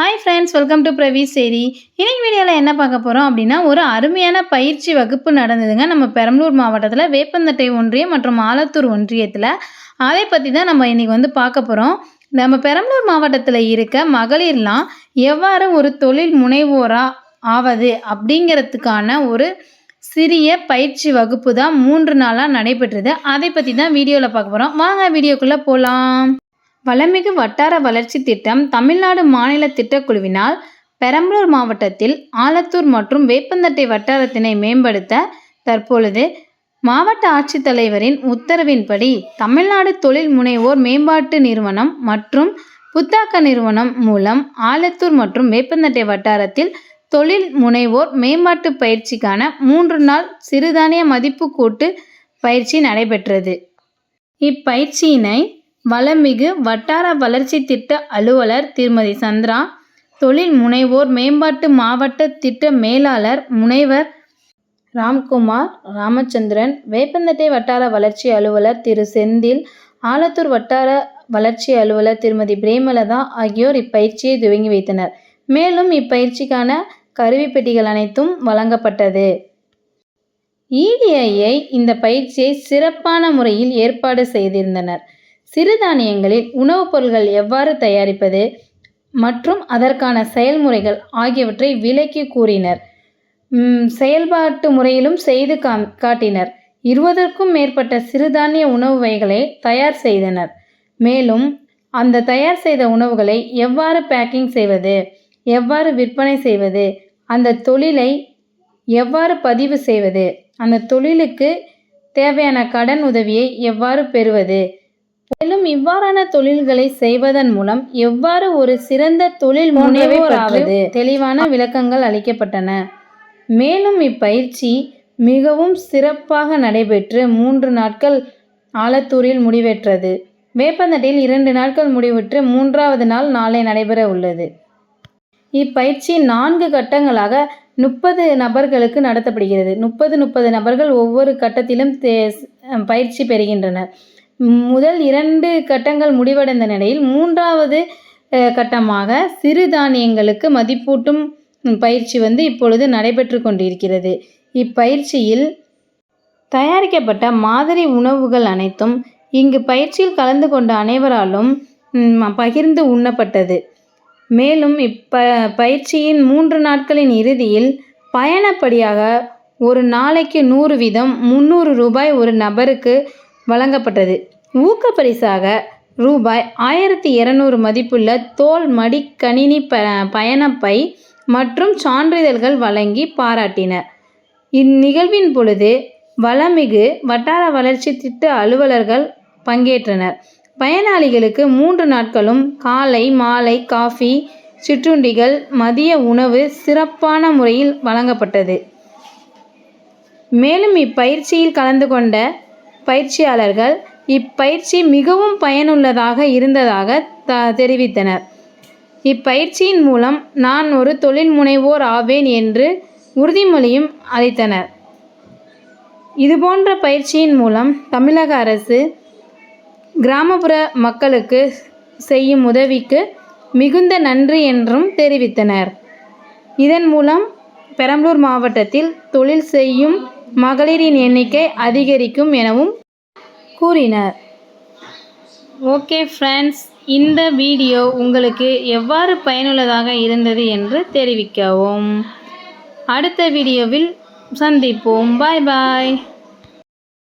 Hi friends welcome to பிரவி சேரி இன்னைக்கு வீடியோவில் என்ன பார்க்க போகிறோம் அப்படின்னா ஒரு அருமையான பயிற்சி வகுப்பு நடந்ததுங்க. நம்ம பெரம்பலூர் மாவட்டத்தில் வேப்பந்தட்டை ஒன்றியம் மற்றும் ஆலத்தூர் ஒன்றியத்தில். அதை பற்றி தான் நம்ம இன்றைக்கி வந்து பார்க்க போகிறோம் நம்ம பெரம்பலூர் மாவட்டத்தில் இருக்க மகளிர்லாம் எவ்வாறு ஒரு தொழில் முனைவோராக ஆவது அப்படிங்கிறதுக்கான ஒரு சிறிய பயிற்சி வகுப்பு தான் மூன்று நாளாக நடைபெற்றது. அதை பற்றி தான் வீடியோவில் பார்க்க போகிறோம் வாங்க வீடியோக்குள்ளே போகலாம் வளமிகு வட்டார வளர்ச்சி திட்டம் தமிழ்நாடு மாநில திட்டக்குழுவினால் பெரம்பலூர் மாவட்டத்தில் ஆலத்தூர் மற்றும் வேப்பந்தட்டை வட்டாரத்தினை மேம்படுத்த தற்பொழுது மாவட்ட ஆட்சித்தலைவரின் உத்தரவின்படி தமிழ்நாடு தொழில் முனைவோர் மேம்பாட்டு நிறுவனம் மற்றும் புத்தாக்க நிறுவனம் மூலம் ஆலத்தூர் மற்றும் வேப்பந்தட்டை வட்டாரத்தில் தொழில் முனைவோர் மேம்பாட்டு பயிற்சிக்கான மூன்று நாள் சிறுதானிய மதிப்பு கூட்டு பயிற்சி நடைபெற்றது. இப்பயிற்சியினை வளமிகு வட்டார வளர்ச்சி திட்ட அலுவலர் திருமதி சந்திரா தொழில் முனைவோர் மேம்பாட்டு மாவட்ட திட்ட மேலாளர் முனைவர் ராம்குமார் ராமச்சந்திரன் வேப்பந்தட்டை வட்டார வளர்ச்சி அலுவலர் திரு செந்தில் ஆலத்தூர் வட்டார வளர்ச்சி அலுவலர் திருமதி பிரேமலதா ஆகியோர் இப்பயிற்சியை துவங்கி வைத்தனர். மேலும் இப்பயிற்சிக்கான கருவிப்பெட்டிகள் அனைத்தும் வழங்கப்பட்டது. இடிஐயை இந்த பயிற்சியை சிறப்பான முறையில் ஏற்பாடு செய்திருந்தனர். சிறுதானியங்களில் உணவுப் பொருட்கள் எவ்வாறு தயாரிப்பது மற்றும் அதற்கான செயல்முறைகள் ஆகியவற்றை விலக்கி கூறினர். செயல்பாட்டு முறையிலும் செய்து காம் காட்டினர். இருபதற்கும் மேற்பட்ட சிறுதானிய உணவு வகைகளை தயார் செய்தனர். மேலும் அந்த தயார் செய்த உணவுகளை எவ்வாறு பேக்கிங் செய்வது எவ்வாறு விற்பனை செய்வது அந்த தொழிலை எவ்வாறு பதிவு செய்வது அந்த தொழிலுக்கு தேவையான கடன் உதவியை எவ்வாறு பெறுவது மேலும் இவ்வாறான தொழில்களை செய்வதன் மூலம் எவ்வாறு ஒரு சிறந்த தொழில் முனைவோராவது தெளிவான விளக்கங்கள் அளிக்கப்பட்டன. மேலும் இப்பயிற்சி மிகவும் சிறப்பாக நடைபெற்று மூன்று நாட்கள் ஆலத்தூரில் முடிவெற்றது. வேப்பந்தட்டையில் இரண்டு நாட்கள் முடிவுற்று மூன்றாவது நாள் நாளை நடைபெற உள்ளது. இப்பயிற்சி நான்கு கட்டங்களாக முப்பது நபர்களுக்கு நடத்தப்படுகிறது. முப்பது முப்பது நபர்கள் ஒவ்வொரு கட்டத்திலும் பயிற்சி பெறுகின்றனர். முதல் இரண்டு கட்டங்கள் முடிவடைந்த நிலையில் மூன்றாவது கட்டமாக சிறுதானியங்களுக்கு மதிப்பூட்டும் பயிற்சி வந்து இப்பொழுது நடைபெற்று கொண்டிருக்கிறது. இப்பயிற்சியில் தயாரிக்கப்பட்ட மாதிரி உணவுகள் அனைத்தும் இங்கு பயிற்சியில் கலந்து கொண்ட அனைவராலும் பகிர்ந்து உண்ணப்பட்டது. மேலும் இப்ப பயிற்சியின் மூன்று நாட்களின் இறுதியில் பயணப்படியாக ஒரு நாளைக்கு நூறு வீதம் முந்நூறு ரூபாய் ஒரு நபருக்கு வழங்கப்பட்டது. ஊக்க பரிசாக ரூபாய் ஆயிரத்தி இரநூறு மதிப்புள்ள தோல் மடிக்கணினி ப பயணப்பை மற்றும் சான்றிதழ்கள் வழங்கி பாராட்டினர் இந்நிகழ்வின் பொழுது வளமிகு வட்டார வளர்ச்சி திட்ட அலுவலர்கள் பங்கேற்றனர். பயனாளிகளுக்கு மூன்று நாட்களும் காலை மாலை காஃபி சிற்றுண்டிகள் மதிய உணவு சிறப்பான முறையில் வழங்கப்பட்டது. மேலும் இப்பயிற்சியில் கலந்து கொண்ட பயிற்சியாளர்கள் இப்பயிற்சி மிகவும் பயனுள்ளதாக இருந்ததாக த தெரிவித்தனர். இப்பயிற்சியின் மூலம் நான் ஒரு தொழில் முனைவோர் ஆவேன் என்று உறுதிமொழியும் அளித்தனர். இதுபோன்ற பயிற்சியின் மூலம் தமிழக அரசு கிராமப்புற மக்களுக்கு செய்யும் உதவிக்கு மிகுந்த நன்றி என்றும் தெரிவித்தனர். இதன் மூலம் பெரம்பலூர் மாவட்டத்தில் தொழில் செய்யும் மகளிரின் எண்ணிக்கை அதிகரிக்கும் எனவும் கூறினர். ஓகே ஃப்ரெண்ட்ஸ் இந்த வீடியோ உங்களுக்கு எவ்வாறு பயனுள்ளதாக இருந்தது என்று தெரிவிக்கவும். அடுத்த வீடியோவில் சந்திப்போம். பாய் பாய்.